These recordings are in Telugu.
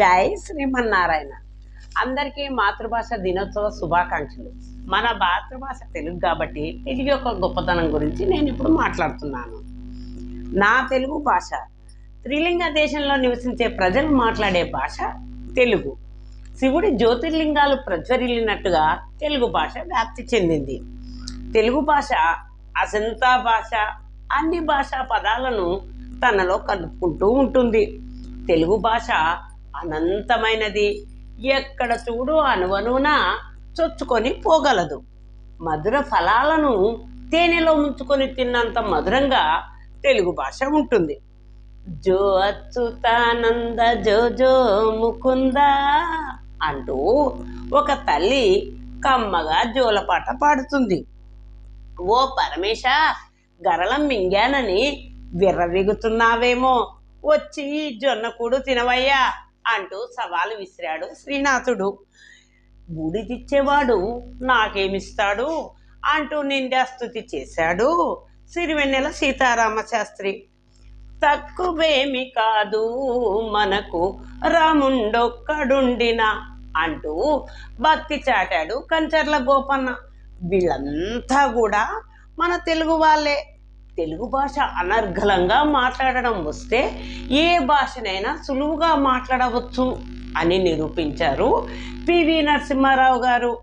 జై శ్రీమన్నారాయణ. అందరికీ మాతృభాష దినోత్సవ శుభాకాంక్షలు. మన మాతృభాష తెలుగు కాబట్టి తెలుగు యొక్క గొప్పతనం గురించి నేను ఇప్పుడు మాట్లాడుతున్నాను. నా తెలుగు భాష త్రిలింగ దేశంలో నివసించే ప్రజలు మాట్లాడే భాష తెలుగు. శివుడి జ్యోతిర్లింగాలు ప్రజ్వరిల్లినట్టుగా తెలుగు భాష వ్యాప్తి చెందింది. తెలుగు భాష అసంతా భాష అన్ని భాషా పదాలను తనలో కలుపుకుంటూ ఉంటుంది. తెలుగు భాష అనంతమైనది. ఎక్కడ చూడు అనువనున చొచ్చుకొని పోగలదు. మధుర ఫలాలను తేనెలో ముంచుకొని తిన్నంత మధురంగా తెలుగు భాష ఉంటుంది. జో అచ్యుతానంద జో జో ముకుంద అంటూ ఒక తల్లి కమ్మగా జోలపాట పాడుతుంది. ఓ పరమేశ గరళం మింగానని విర్రవిగుతున్నావేమో. వచ్చి జొన్న కూడు తినవయ్యా. అంటూ సవాలు విసిరాడు శ్రీనాథుడు. బూడిదిచ్చేవాడు నాకేమిస్తాడు? అంటూ నిందాస్తుతి చేశాడు సిరివెన్నెల సీతారామ శాస్త్రి తక్కువేమి కాదు మనకు రాముండొక్కడుండిన అంటూ భక్తి చాటాడు కంచర్ల గోపన్న. వీళ్ళంతా కూడా మన తెలుగు వాళ్ళే తెలుగు భాష అనర్గళంగా మాట్లాడడం వస్తే ఏ భాషనైనా సులువుగా మాట్లాడవచ్చు అని నిరూపించారు పివి నరసింహారావు గారు.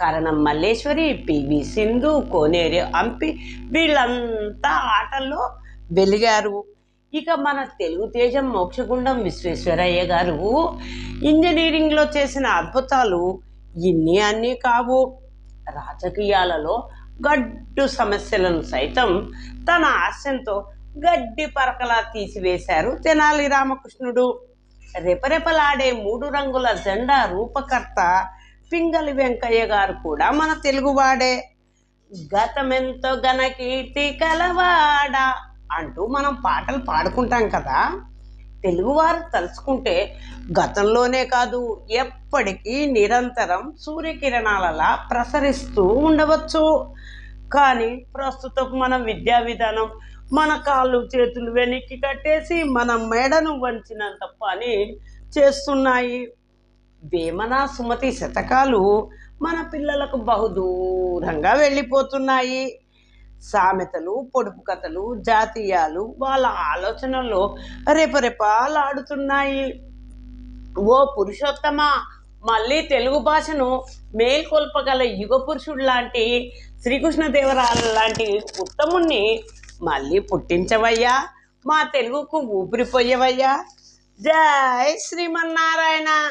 కరణం మల్లేశ్వరి పివి సింధు కోనేరు హంపి వీళ్ళంతా ఆటల్లో వెలిగారు. ఇక మన తెలుగుతేజం మోక్షగుండం విశ్వేశ్వరయ్య గారు ఇంజనీరింగ్లో చేసిన అద్భుతాలు ఇన్ని అన్నీ కావు. రాజకీయాలలో గడ్డు సమస్యలను సైతం తన హాస్యంతో గడ్డి పరకలా తీసివేశారు తెనాలి రామకృష్ణుడు. రెపరెపలాడే మూడు రంగుల జెండా రూపకర్త పింగళి వెంకయ్య గారు కూడా మన తెలుగువాడే. గతమెంతో ఘనకీర్తి కలవాడా అంటూ మనం పాటలు పాడుకుంటాం కదా. తెలుగువారు తలుచుకుంటే గతంలోనే కాదు ఎప్పటికీ నిరంతరం సూర్యకిరణాలలా ప్రసరిస్తూ ఉండవచ్చు. కానీ ప్రస్తుతం మన విద్యా విధానం మన కాళ్ళు చేతులు వెనక్కి కట్టేసి మన మెడను వంచినంత పని చేస్తున్నాయి. వేమన సుమతి శతకాలు మన పిల్లలకు బహుదూరంగా వెళ్ళిపోతున్నాయి. సామెతలు పొడుపు కథలు జాతీయాలు వాళ్ళ ఆలోచనల్లో రెపరెపాలాడుతున్నాయి. ఓ పురుషోత్తమ మళ్ళీ తెలుగు భాషను మేల్కొల్పగల యుగ పురుషుడు లాంటి శ్రీకృష్ణదేవరాయల లాంటి ఉత్తముణ్ణి మళ్ళీ పుట్టించవయ్యా. మా తెలుగుకు ఊపిరిపోయేవయ్యా. జై శ్రీమన్నారాయణ.